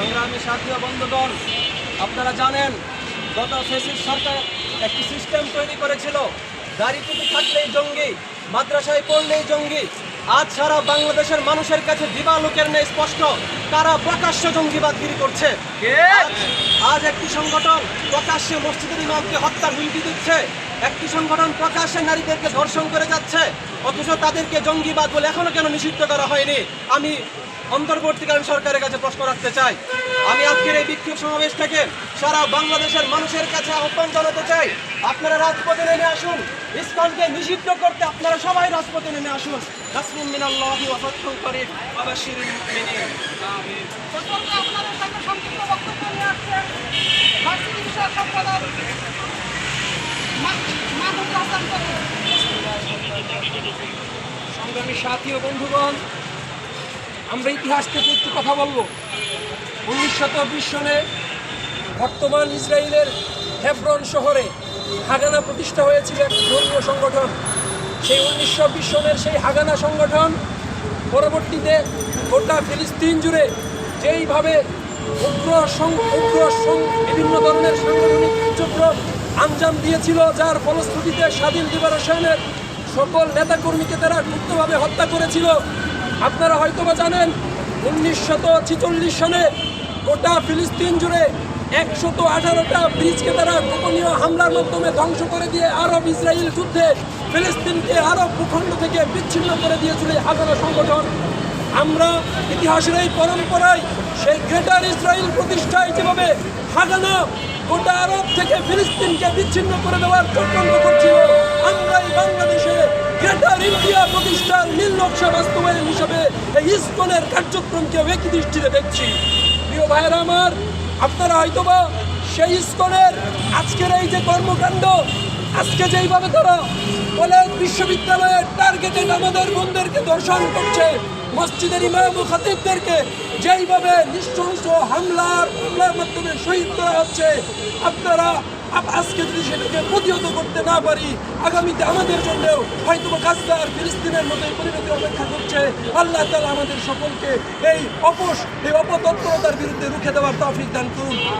সংগ্রামী সাথী বন্ধুগণ, আপনারা জানেন, গত ফেসিস সরকার একটি সিস্টেম তৈরি করেছিল। দাড়িটুকু থাকলেই জঙ্গি, মাদ্রাসায় পড়লেই জঙ্গি। আজ সারা বাংলাদেশের মানুষের কাছে দিবালোকের নেই স্পষ্ট। তারা প্রকাশ্য জঙ্গিবাদগিরি করছে। আজ- একটি সংগঠন প্রকাশ্যে মসজিদের ইমামকে হত্যার হুমকি দিচ্ছে। একটি সংগঠন প্রকাশ্যে নারীদেরকে ধর্ষণ করে যাচ্ছে। অথচ তাদেরকে জঙ্গিবাদ বলে এখনও কেন নিষিদ্ধ করা হয়নি? আমি অন্তর্বর্তীকালীন সরকারের কাছে প্রশ্ন রাখতে চাই। আমি আজকের এই বিক্ষোভ সমাবেশ থেকে সারা বাংলাদেশের মানুষের কাছে আহ্বান জানাতে চাই। আপনারা রাজপথে নেমে আসুন। ইসলামকে নিষিদ্ধ করতে আপনারা সবাই রাজপথে নেমে আসুন। নাসরুম মিনাল্লাহি ওয়া ফাতহুন করিম ওয়া বাশশিরিল মুমিনিন। আমিন প্রথমে আপনাদের সামনে সংক্ষিপ্ত বক্তব্য নিয়ে আসছেন ভার্সিটি বিষয়ক সম্পাদক মাহমুদ হাসান সংগ্রামী সাথী ও বন্ধুগণ আমরা ইতিহাস থেকে একটু কথা বলব। উনিশশো বিশ সনে বর্তমান ইসরায়েলের হেব্রন শহরে হাগানা প্রতিষ্ঠা হয়েছিল এক ধর্মীয় সংগঠন। সেই উনিশশো বিশ সনের সেই হাগানা সংগঠন, পরবর্তীতে গোটা ফিলিস্তিন জুড়ে যেইভাবে উগ্র উগ্র বিভিন্ন ধরনের সাংগঠনিক কার্যক্রম আঞ্জাম দিয়েছিল, যার ফলশ্রুতিতে স্বাধীন লিবারেশনের সকল নেতাকর্মীকে তারা গুপ্তভাবে হত্যা করেছিল। আপনারা হয়তোবা জানেন উনিশশত ছিচল্লিশ সনে গোটা ফিলিস্তিন জুড়ে একশত আঠারোটা ব্রিজকে তারা গোপনীয় হামলার মাধ্যমে ধ্বংস করে দিয়ে আরব ইসরায়েল যুদ্ধে ফিলিস্তিনকে আরব ভূখণ্ড থেকে বিচ্ছিন্ন করে দিয়েছিল এই হাজারো সংগঠন। আমরা ইতিহাসের এই পরম্পরায় সেই গ্রেটার ইসরায়েল প্রতিষ্ঠায় যেভাবে হাগানা গোটা আরব থেকে ফিলিস্তিনকে বিচ্ছিন্ন করে দেওয়ার চক্রান্ত করছিল আমরা এই বাংলাদেশে গ্রেটার ইন্ডিয়া প্রতিষ্ঠার নীল নকশা বাস্তবায়ন হিসাবে এই ইসকনের কার্যক্রমকে একই দৃষ্টিতে দেখছি। প্রিয় ভাইয়েরা আমার আপনারা হয়তোবা সেই ইস্কনের আজকের এই যে কর্মকাণ্ড, আজকে যেইভাবে তারা কলেজ বিশ্ববিদ্যালয়ের টার্গেটে আমাদের বোনদেরকে দর্শন করছে, মসজিদের ইমাম ও খাতিবদেরকে যেইভাবে নিঃশংস হামলার হামলার মাধ্যমে শহীদ করা হচ্ছে, আপনারা আপ- আজকে যদি সেটাকে প্রতিহত করতে না পারি, আগামীতে আমাদের জন্যও হয়তো গাজা আর ফিলিস্তিনের মতোই পরিণতি অপেক্ষা করছে। আল্লাহ তালা আমাদের সকলকে এই অপোষ এই অপতৎপরতার বিরুদ্ধে রুখে দেওয়ার তফিক দান করুন।